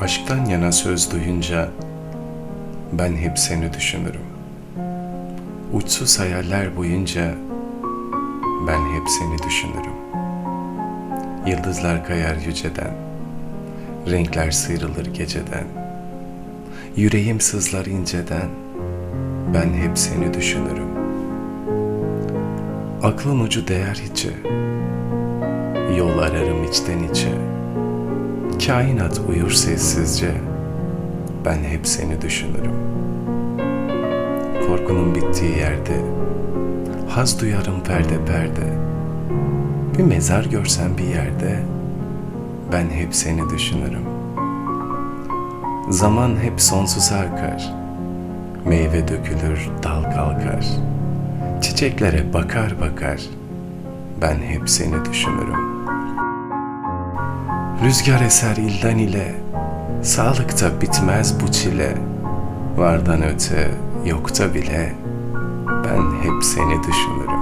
Aşktan yana söz duyunca ben hep seni düşünürüm. Uçsuz hayaller boyunca ben hep seni düşünürüm. Yıldızlar kayar yüceden, renkler sıyrılır geceden. Yüreğim sızlar inceden, ben hep seni düşünürüm. Aklın ucu değer içe, yol ararım içten içe. Kainat uyur sessizce, ben hep seni düşünürüm. Korkunun bittiği yerde, haz duyarım perde perde. Bir mezar görsen bir yerde, ben hep seni düşünürüm. Zaman hep sonsuza akar, meyve dökülür, dal kalkar. Çiçeklere bakar bakar, ben hep seni düşünürüm. Rüzgar eser ilden ile, sağlıkta bitmez bu çile. Vardan öte, yokta bile, ben hep seni düşünürüm.